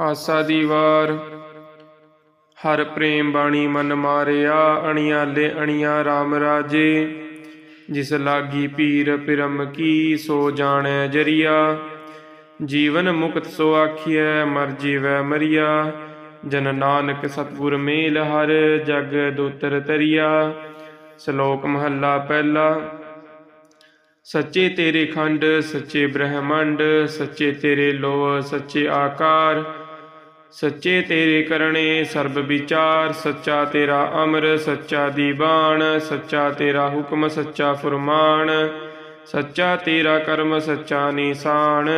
ਆਸਾ ਦੀ ਵਾਰ। ਹਰ ਪ੍ਰੇਮ ਬਾਣੀ ਮਨ ਮਾਰਿਆ ਅਣਿਆਲੇ ਅਣਿਆ RAM ਰਾਜੇ। ਜਿਸ ਲਾਗੀ ਪੀਰ ਪਿਰਮ ਕੀ, ਸੋ ਜਾਣੈ ਜਰੀਆ। ਜੀਵਨ ਮੁਕਤ ਸੋ ਆਖੀਐ, ਮਰ ਜੀਵੈ ਮਰੀਆ। ਜਨ ਨਾਨਕ ਸਤਿਗੁਰ ਮੇਲ ਹਰ, ਜਗ ਦੋਤਰ ਤਰੀਆ। ਸ਼ਲੋਕ ਮਹੱਲਾ ਪਹਿਲਾ। ਸੱਚੇ ਤੇਰੇ ਖੰਡ, ਸੱਚੇ ਬ੍ਰਹਮੰਡ, ਸੱਚੇ ਤੇਰੇ ਲੋਹ, ਸੱਚੇ ਆਕਾਰ। ਸੱਚੇ ਤੇਰੇ ਕਰਨੇ ਸਰਬ ਵਿਚਾਰ, ਸੱਚਾ ਤੇਰਾ ਅਮਰ, ਸੱਚਾ ਦੀਵਾਨ ਸੱਚਾ ਤੇਰਾ ਹੁਕਮ, ਸੱਚਾ ਫਰਮਾਨ, ਸੱਚਾ ਤੇਰਾ ਕਰਮ, ਸੱਚਾ ਨਿਸ਼ਾਨ।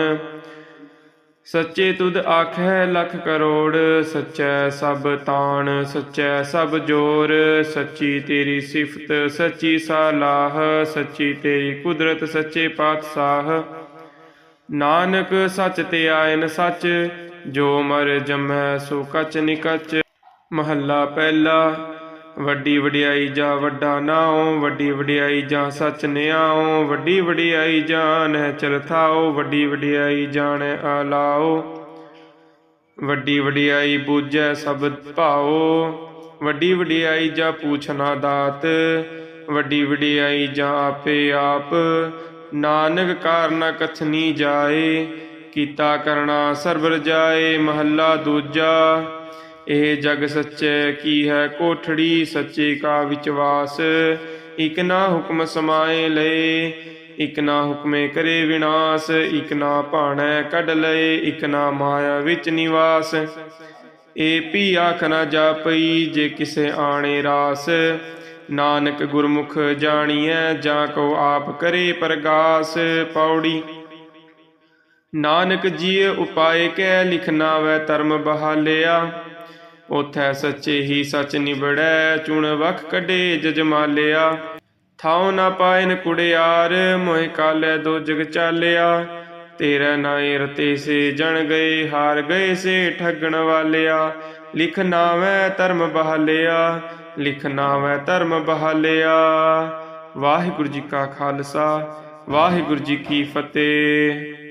ਸੱਚੇ ਤੁਧ ਆਖੈ ਲਖ ਕਰੋੜ, ਸੱਚੈ ਸਭ ਤਾਣ, ਸੱਚੈ ਸਭ ਜੋਰ, ਸੱਚੀ ਤੇਰੀ ਸਿਫਤ, ਸੱਚੀ ਸਾਲਾਹ, ਸੱਚੀ ਤੇਰੀ ਕੁਦਰਤ, ਸੱਚੇ ਪਾਤਸ਼ਾਹ। ਨਾਨਕ ਸੱਚ ਤੇ ਆਇਨ ਸੱਚ ਜੋ ਮਰ ਜਮੈ ਸੋ ਕਚ ਨਿਕਚ ਮਹੱਲਾ ਪਹਿਲਾ, ਵੱਡੀ ਵਡਿਆਈ ਜਾ ਵੱਡਾ ਨਾਉ ਵੱਡੀ ਵਡਿਆਈ ਜਾ ਸੱਚ ਨਿਆਉ ਵੱਡੀ ਵਡਿਆਈ ਜਾਣ ਹੈ ਵੱਡੀ ਵਡਿਆਈ ਜਾਣੈ ਆਲਾਉ ਵੱਡੀ ਵਡਿਆਈ ਬੂਝੈ ਸਭ ਭਾਉ ਵੱਡੀ ਵਡਿਆਈ ਜਾ ਪੂਛਨਾ ਦਾਤ। ਵੱਡੀ ਵਡਿਆਈ ਜਾ ਆਪੇ ਆਪ, ਨਾਨਕ ਕਾਰਨਾ ਕਥਨੀ ਜਾਏ। ਕੀਤਾ ਕਰਨਾ ਸਰਬ ਰਜਾਏ ਮਹੱਲਾ ਦੂਜਾ। ਇਹ ਜਗ ਸੱਚੇ ਕੀ ਹੈ ਕੋਠੜੀ ਸੱਚੇ ਕਾ ਵਿਚਵਾਸ। ਇਕ ਨਾ ਹੁਕਮ ਸਮਾਏ ਲਏ, ਇਕ ਨਾ ਹੁਕਮੇ ਕਰੇ ਵਿਨਾਸ਼। ਇਕ ਨਾ ਭਾਣੈ ਕੱਢ ਲਏ, ਇਕ ਨਾ ਮਾਇਆ ਵਿੱਚ ਨਿਵਾਸ। ਏ ਪੀ ਆਖ ਨਾ ਜਾਪਈ ਜੇ ਕਿਸੇ ਆਣੇ ਰਾਸ। ਨਾਨਕ ਗੁਰਮੁਖ ਜਾਣੀਐ, ਜਾਂ ਕੋ ਆਪ ਕਰੇ ਪ੍ਰਗਾਸ। ਪੌੜੀ ਨਾਨਕ ਜੀਅ ਉਪਾਏ ਕੈ ਲਿਖਣਾ ਵੈ ਧਰਮ ਬਹਾਲਿਆ। ਉਥੈ ਸੱਚੇ ਹੀ ਸਚ ਨਿਬੜੈ, ਚੁਣ ਵਖ ਕੱਢੇ ਜਜਮਾਲਿਆ। ਥਾਉ ਨਾ ਪਾਇਨ ਕੁੜਿਆਰ, ਮੋਹਿ ਕਾਲੇ ਦੋ ਜਗ ਚਾਲਿਆ। ਤੇਰਾ ਨਾਏ ਰਤੇ ਸੇ ਜਣ ਗਏ, ਹਾਰ ਗਏ ਸੇ ਠੱਗਣ ਵਾਲਿਆ। ਲਿਖ ਨਾਵੇਂ ਧਰਮ ਬਹਾਲਿਆ, ਲਿਖ ਨਾਵੇਂ ਧਰਮ ਬਹਾਲਿਆ। ਵਾਹਿਗੁਰੂ ਜੀ ਕਾ ਖਾਲਸਾ, ਵਾਹਿਗੁਰੂ ਜੀ ਕੀ ਫਤਿਹ।